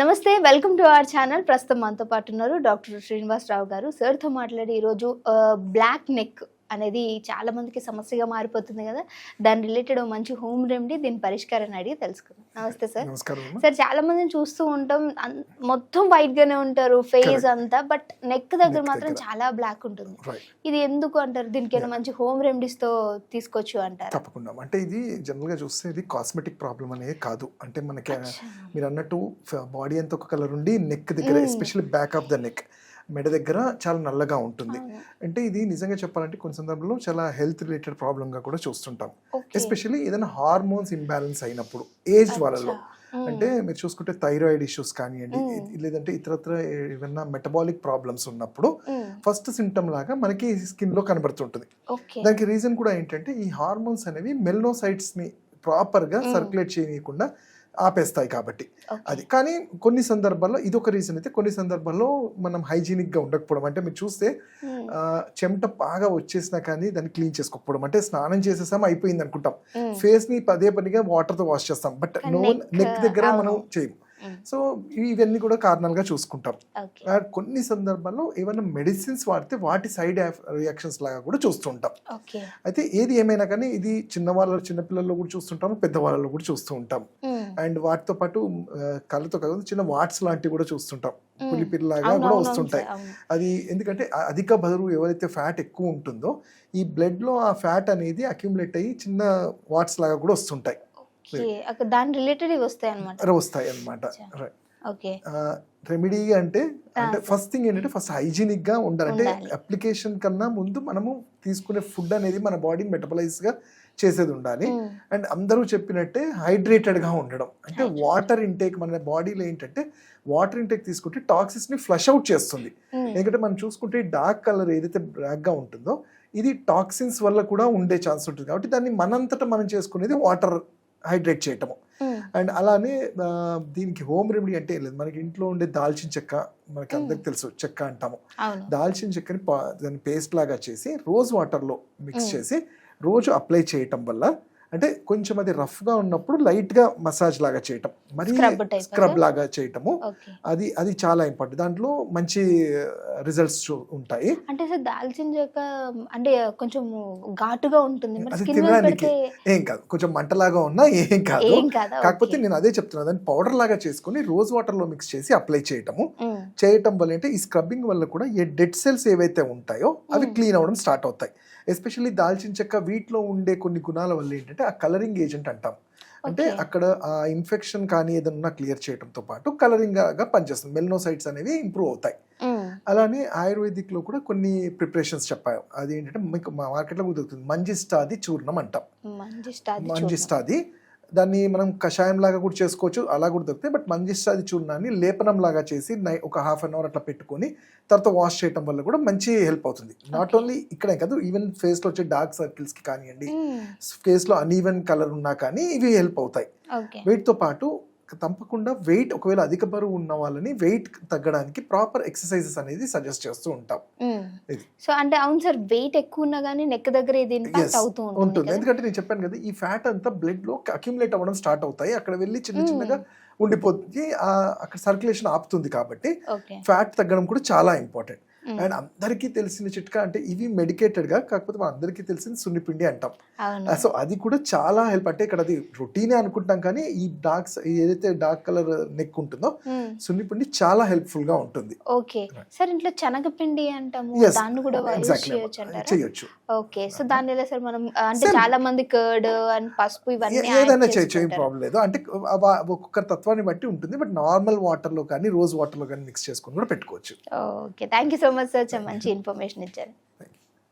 నమస్తే welcome to our channel. ప్రస్తుతం మనతో పాటు ఉన్నారు డాక్టర్ శ్రీనివాసరావు గారు. సార్తో మాట్లాడి ఈరోజు బ్లాక్ నెక్ అనేది చాలా మందికి సమస్యగా మారిపోతుంది కదా. దాని రిలేటెడ్ మంచి హోమ్ రెమెడీ దీని పరిష్కారాన్ని అడిగి తెలుసుకుందాం. నమస్తే సార్. సార్ చాలా మందిని చూస్తూ ఉంటాం. మొత్తం వైట్ గానే ఉంటారు ఫేస్. అంతా బట్ నెక్ దగ్గర మాత్రం. చాలా బ్లాక్ ఉంటుంది. ఇది ఎందుకు అంటారు? దీనికి ఏమైనా మంచి హోమ్ రెమెడీస్తో తీసుకోవచ్చు అంటారు? తప్పకుండా. అంటే ఇది జనరల్గా చూస్తే ఇది కాస్మెటిక్ ప్రాబ్లం అనేది కాదు. అంటే మనకి మీరు అన్నట్టు బాడీ అంతా ఒక కలర్ ఉండి నెక్ దగ్గర. Especially back of the neck. మెడ దగ్గర చాలా నల్లగా ఉంటుంది. అంటే ఇది నిజంగా చెప్పాలంటే కొన్ని సందర్భంలో చాలా హెల్త్ రిలేటెడ్ ప్రాబ్లమ్గా కూడా చూస్తుంటాం. ఎస్పెషల్లీ ఏదైనా హార్మోన్స్ ఇంబ్యాలెన్స్ అయినప్పుడు ఏజ్ వాళ్ళలో. అంటే మీరు చూసుకుంటే థైరాయిడ్ ఇష్యూస్ కానివ్వండి లేదంటే ఇతరత్ర ఏమైనా మెటబాలిక్ ప్రాబ్లమ్స్ ఉన్నప్పుడు. ఫస్ట్ సిమ్టమ్ లాగా మనకి స్కిన్లో కనబడుతుంటుంది దానికి రీజన్ కూడా ఏంటంటే ఈ హార్మోన్స్ అనేవి మెల్నోసైట్స్ని ప్రాపర్గా Mm. సర్క్యులేట్ చేయకుండా ఆపేస్తాయి కాబట్టి. అది కానీ కొన్ని సందర్భాల్లో ఇది ఒక రీజన్ అయితే కొన్ని సందర్భాల్లో మనం హైజీనిక్గా ఉండకపోవడం అంటే మీరు చూస్తే. ఆ, చెమట బాగా వచ్చేసినా కానీ దాన్ని క్లీన్ చేసుకోకపోవడం అంటే స్నానం చేసేసాం అయిపోయింది అనుకుంటాం మ్మ్. ఫేస్ని పదే పనిగా వాటర్తో వాష్ చేస్తాం బట్ నో నెక్ దగ్గర మనం అవును. మ్మ్. సో ఇవన్నీ కూడా కారణాలుగా చూసుకుంటాం కొన్ని సందర్భాల్లో ఏమైనా మెడిసిన్స్ వాడితే వాటి సైడ్ రియాక్షన్స్ లాగా కూడా చూస్తుంటాం అయితే ఏది ఏమైనా కానీ ఇది చిన్నవాళ్ళ చిన్నపిల్లల్లో కూడా చూస్తుంటాము పెద్దవాళ్ళలో కూడా చూస్తూ ఉంటాం మ్మ్. అండ్ వాటితో పాటు కళ్ళతో కాదు చిన్న వాట్స్ లాంటివి కూడా చూస్తుంటాం మ్మ్. పులిపిల్లలాగా కూడా వస్తుంటాయి. అది ఎందుకంటే అధిక బరువు ఎవరైతే ఫ్యాట్ ఎక్కువ ఉంటుందో ఈ బ్లడ్లో ఆ ఫ్యాట్ అనేది అక్యుములేట్ అయ్యి చిన్న వాట్స్ లాగా కూడా వస్తుంటాయి ఓకే దాని రిలేటెడ్ ఇవి వస్తాయి అనమాట వస్తాయి. ఓకే రెమెడీ అంటే అంటే ఫస్ట్ థింగ్ ఏంటంటే ఫస్ట్ హైజీనిక్గా ఉండాలి అంటే. అప్లికేషన్ కన్నా ముందు మనము తీసుకునే ఫుడ్ అనేది మన బాడీ మెటబలైజ్గా చేసేది ఉండాలి. అండ్ అందరూ చెప్పినట్టే హైడ్రేటెడ్గా ఉండడం అంటే. వాటర్ ఇంటేక్ మన బాడీలో ఏంటంటే వాటర్ ఇంటేక్ తీసుకుంటే టాక్సిస్ని ఫ్లష్ అవుట్ చేస్తుంది. ఎందుకంటే మనం చూసుకుంటే డార్క్ కలర్ ఏదైతే బ్లాక్గా ఉంటుందో ఇది టాక్సిన్స్ వల్ల కూడా ఉండే ఛాన్స్ ఉంటుంది కాబట్టి దాన్ని మనంతటా మనం చేసుకునేది వాటర్ హైడ్రేట్ చేయటము. అండ్ అలానే దీనికి హోమ్ రెమెడీ అంటే లేదు. మనకి ఇంట్లో ఉండే దాల్చిన చెక్క మనకి అందరికి తెలుసు చెక్క అంటాము. దాల్చిన చెక్కని దాన్ని పేస్ట్ లాగా చేసి రోజ్ వాటర్లో మిక్స్. చేసి రోజు అప్లై చేయటం వల్ల అంటే కొంచెం అది రఫ్గా ఉన్నప్పుడు లైట్గా మసాజ్ లాగా చేయటం. మరి స్క్రబ్? లాగా చేయటము. అది అది చాలా ఇంపార్టెంట్ దాంట్లో మంచి రిజల్ట్స్ ఉంటాయి. అంటే సార్ దాల్చిన చెక్క అంటే కొంచెం ఘాటుగా ఉంటుంది. అది తినడానికి ఏం కాదు. కొంచెం మంటలాగా ఉన్నా ఏం కాదు. కాకపోతే. నేను అదే చెప్తున్నా. దాన్ని పౌడర్ లాగా చేసుకుని రోజ్ వాటర్లో మిక్స్ చేసి అప్లై చేయటము. మ్మ్. చేయటం వల్ల అంటే ఈ స్క్రబ్బింగ్ వల్ల కూడా ఏ డెడ్ సెల్స్ ఏవైతే ఉంటాయో అవి. క్లీన్ అవ్వడం స్టార్ట్ అవుతాయి. ఎస్పెషల్లీ దాల్చిన చెక్క వీటిలో ఉండే కొన్ని గుణాల వల్ల ఏంటంటే ఆ కలరింగ్ ఏజెంట్ అంటాం. అంటే. అక్కడ ఆ ఇన్ఫెక్షన్ కానీ ఏదన్నా క్లియర్ చేయడంతో పాటు కలరింగ్గా పనిచేస్తుంది. మెల్నోసైట్స్ అనేవి ఇంప్రూవ్ అవుతాయి. మ్మ్. అలానే ఆయుర్వేదిక్లో కూడా కొన్ని ప్రిపరేషన్స్ చెప్పాయి అది ఏంటంటే మీకు మా మార్కెట్లో దొరుకుతుంది. మంజిస్టాది చూర్ణం అంటాం. మంజిస్టాది దాన్ని మనం కషాయం లాగా కూడా చేసుకోవచ్చు అలా కూడా దొరుకుతాయి. బట్ మంజిస్టాది చూర్ణాన్ని లేపనం లాగా చేసి నై ఒక హాఫ్ అన్ అవర్ అట్లా పెట్టుకొని తర్వాత వాష్ చేయడం వల్ల కూడా మంచి హెల్ప్ అవుతుంది. నాట్. ఓన్లీ ఇక్కడే కాదు ఈవెన్ ఫేస్లో వచ్చే డార్క్ సర్కిల్స్కి కానివ్వండి ఫేస్లో అన్ఈవెన్ కలర్ ఉన్నా కానీ ఇవి హెల్ప్ అవుతాయి. వీటితో పాటు తప్పకుండా వెయిట్ ఒకవేళ అధిక బరువు ఉన్న వాళ్ళని వెయిట్ తగ్గడానికి ప్రాపర్ ఎక్సర్సైజెస్ అనేది సజెస్ట్ చేస్తూ ఉంటాం. సో అంటే అవును సార్ వెయిట్ ఎక్కువ ఉన్నా కానీ నెక్ దగ్గర ఇది ఉంటుంది? ఎందుకంటే నేను చెప్పాను కదా ఈ ఫ్యాట్ అంతా బ్లడ్లో అక్యుములేట్ అవ్వడం స్టార్ట్ అవుతాయి అక్కడ వెళ్ళి చిన్న Mm. చిన్నగా ఉండిపోతుంది అక్కడ సర్క్యులేషన్ ఆపుతుంది కాబట్టి ఫ్యాట్ తగ్గడం కూడా చాలా ఇంపార్టెంట్. అండ్ అందరికీ తెలిసిన చిట్కా అంటే ఇవి మెడికేటెడ్గా కాకపోతే మన అందరికీ తెలిసిన సున్నిపిండి అంటాం. సో అది కూడా చాలా హెల్ప్ అంటే ఇక్కడ అది రొటీనే అనుకుంటాం కానీ ఈ డార్క్ ఏదైతే డార్క్ కలర్ నెక్ ఉంటుందో. సున్నిపిండి చాలా హెల్ప్ఫుల్గా ఉంటుంది. ఓకే. సార్ ఇంట్లో శనగపిండి అంటాము దాన్ని కూడా చేయొచ్చు ఓకే. సో దాని ఎలా సార్ మనం అంటే. చాలా మంది కర్డ్ అండ్ పసుపు ఇవన్నీ ఏదైనా చేయొచ్చు ఏం. ప్రాబ్లం లేదు. అంటే ఒక్కొక్కరి తత్వాన్ని బట్టి ఉంటుంది బట్ నార్మల్ వాటర్లో కానీ రోజ్ వాటర్లో కానీ మిక్స్ చేసుకొని కూడా పెట్టుకోవచ్చు. Okay. Thank you so much sir మంచి ఇన్ఫర్మేషన్ ఇచ్చారు